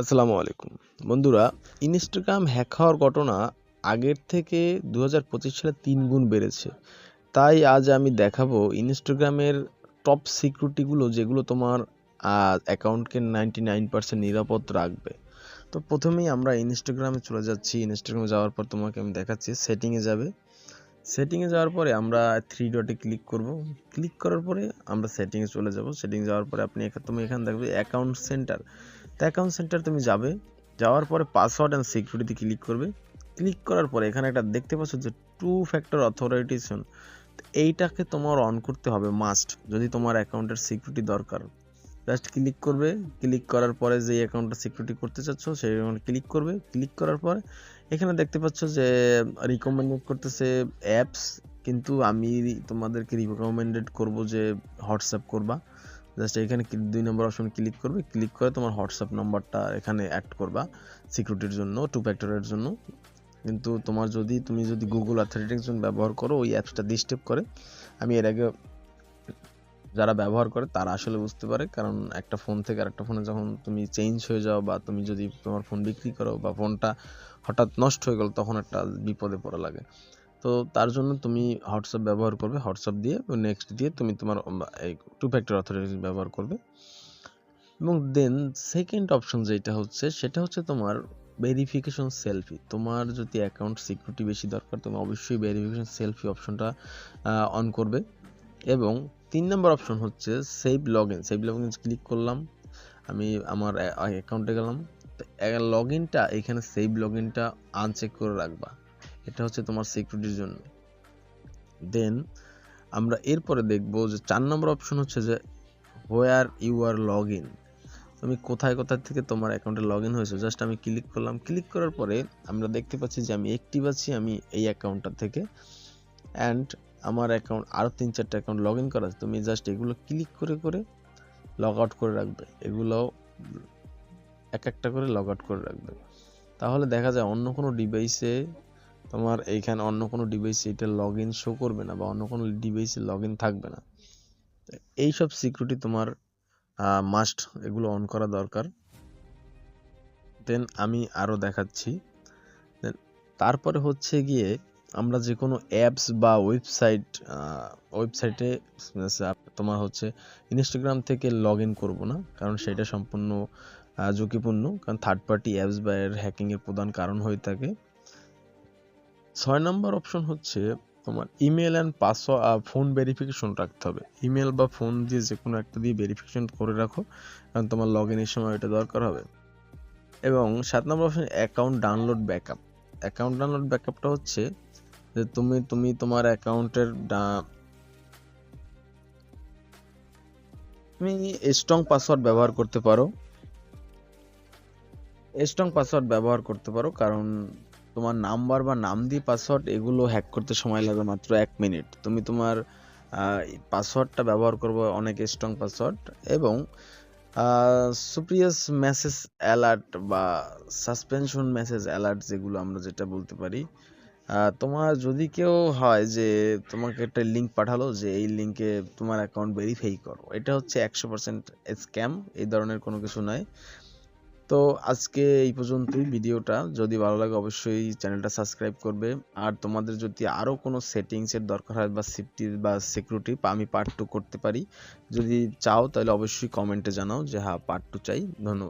আসসালামু আলাইকুম। বন্ধুরা ইনস্টাগ্রাম হ্যাক হওয়ার ঘটনা আগের থেকে দু হাজার পঁচিশ সালে তিন গুণ বেড়েছে। তাই আজ আমি দেখাবো ইনস্টাগ্রামের টপ সিকিউরিটিগুলো যেগুলো তোমার অ্যাকাউন্টকে নাইনটি নাইন পার্সেন্ট নিরাপদ রাখবে। তো প্রথমেই আমরা ইনস্টাগ্রামে চলে যাচ্ছি। ইনস্টাগ্রামে যাওয়ার পর তোমাকে আমি দেখাচ্ছি সেটিংয়ে যাবে। সেটিংয়ে যাওয়ার পরে আমরা থ্রি ডটে ক্লিক করব। ক্লিক করার পরে আমরা সেটিংয়ে চলে যাব। সেটিং যাওয়ার পরে আপনি তুমি এখানে দেখবে অ্যাকাউন্ট সেন্টার তো অ্যাকাউন্ট সেন্টার তুমি যাবে, যাওয়ার পরে পাসওয়ার্ড অ্যান্ড সিকিউরিটি ক্লিক করবে। ক্লিক করার পরে এখানে একটা দেখতে পাচ্ছ যে টু ফ্যাক্টর অথরাইটেশন এইটাকে তোমার অন করতে হবে মাস্ট যদি তোমার অ্যাকাউন্টের সিকিউরিটি দরকার। জাস্ট ক্লিক করবে ক্লিক করার পরে যে অ্যাকাউন্টটা সিকিউরিটি করতে চাচ্ছ, সেই অ্যাকাউন্টে ক্লিক করবে। ক্লিক করার পরে এখানে দেখতে পাচ্ছ যে রিকমেন্ডেড করতেছে অ্যাপস কিন্তু আমি তোমাদেরকে রিকমেন্ডেড করব যে হোয়াটসঅ্যাপ করবা। জাস্ট এখানে দুই নম্বর অপশন ক্লিক করবে ক্লিক করে তোমার হোয়াটসঅ্যাপ নাম্বারটা এখানে অ্যাড করবা সিকিউরিটির জন্য টু ফ্যাক্টরের জন্য। কিন্তু তোমার যদি, তুমি যদি গুগল অথেন্টিকেশন ব্যবহার করো, ওই অ্যাপসটা ডিস্টার্ব করে। আমি এর আগে যারা ব্যবহার করে, তারা আসলে বুঝতে পারে। কারণ একটা ফোন থেকে আরেকটা ফোনে যখন তুমি চেঞ্জ হয়ে যাও বা তুমি যদি তোমার ফোন বিক্রি করো বা ফোনটা হঠাৎ নষ্ট হয়ে গেল, তখন একটা বিপদে পড়া লাগে। তো তার জন্য তুমি হোয়াটসঅ্যাপ ব্যবহার করবে, হোয়াটসঅ্যাপ দিয়ে নেক্সট দিয়ে তুমি তোমার এই টু ফ্যাক্টর অথেন্টিকেশন ব্যবহার করবে। এবং দেন সেকেন্ড অপশন যেটা হচ্ছে, সেটা হচ্ছে তোমার ভেরিফিকেশন সেলফি তোমার যদি অ্যাকাউন্ট সিকিউরিটি বেশি দরকার, তুমি অবশ্যই ভেরিফিকেশন সেলফি অপশনটা অন করবে। এবং তিন নম্বর অপশন হচ্ছে save log in save log in click করলাম, আমি আমার অ্যাকাউন্টে গেলাম। লগ ইনটা এখানে সেভ লগ ইনটা আনচেক করে রাখবা। এটা হচ্ছে তোমার সিকিউরিটির জন্য। দেন আমরা এরপরে দেখব যে চার নম্বর অপশন হচ্ছে যে where you are log in তুমি কোথায় কোথায় থেকে তোমার অ্যাকাউন্টে লগ ইন হয়েছে? জাস্ট আমি ক্লিক করলাম। ক্লিক করার পরে আমরা দেখতে পাচ্ছি যে আমি অ্যাক্টিভ আছি আমি এই অ্যাকাউন্টটা থেকে। অ্যান্ড আমার অ্যাকাউন্ট আরও তিন চারটে অ্যাকাউন্ট লগ ইন করা আছে। তুমি জাস্ট এগুলো ক্লিক করে করে লগ আউট করে রাখবে। এগুলো এক একটা করে লগ আউট করে রাখবে। তাহলে দেখা যায় অন্য কোনো ডিভাইসে তোমার এইখানে অন্য কোনো ডিভাইসে এটা লগ ইন শো করবে না বা অন্য কোনো ডিভাইসে লগ ইন থাকবে না। এইসব সিকিউরিটি তোমার মাস্ট এগুলো অন করা দরকার। দেন আমি আরও দেখাচ্ছি। দেন তারপরে হচ্ছে গিয়ে আমরা যে কোনো অ্যাপস বা ওয়েবসাইট ওয়েবসাইটে তোমার হচ্ছে ইনস্টাগ্রাম থেকে লগ ইন করব না, কারণ সেটা সম্পূর্ণ ঝুঁকিপূর্ণ, কারণ থার্ড পার্টি অ্যাপস বা এর হ্যাকিংয়ের প্রধান কারণ হয়ে থাকে। ছয় নম্বর অপশন হচ্ছে তোমার email and password phone verification রাখতে হবে। ইমেল বা ফোন দিয়ে যে কোনো একটা দিয়ে ভেরিফিকেশন করে রাখো, কারণ তোমার লগ ইনের সময় এটা দরকার হবে। এবং সাত number option account download backup account download ব্যাকআপটা হচ্ছে যে তুমি তুমি তোমার অ্যাকাউন্টের তুমি স্ট্রং পাসওয়ার্ড ব্যবহার করতে পারো। স্ট্রং পাসওয়ার্ড ব্যবহার করতে পারো, কারণ তোমার নাম্বার বা নাম দিয়ে পাসওয়ার্ড এগুলো হ্যাক করতে সময় লাগে মাত্র এক মিনিট তুমি তোমার পাসওয়ার্ডটা ব্যবহার করব অনেক স্ট্রং পাসওয়ার্ড এবং সুপ্রিয়াস মেসেজ অ্যালার্ট বা সাসপেনশন মেসেজ অ্যালার্ট যেগুলো আমরা যেটা বলতে পারি তোমার যদি কেউ হয় যে তোমাকে একটা লিঙ্ক পাঠালো যে এই লিঙ্কে তোমার অ্যাকাউন্ট ভেরিফাই করো, এটা হচ্ছে একশো পার্সেন্ট স্ক্যাম এই ধরনের কোনো কিছু নয়। তো আজকে এই পর্যন্তই ভিডিওটা। যদি ভালো লাগে অবশ্যই চ্যানেলটা সাবস্ক্রাইব করবে। আর তোমাদের যদি আরও কোনো সেটিংসের দরকার হয় বা সেফটি বা সিকিউরিটি আমি পার্ট টু করতে পারি। যদি চাও তাহলে অবশ্যই কমেন্টে জানাও যে হ্যাঁ পার্ট টু চাই। ধন্যবাদ।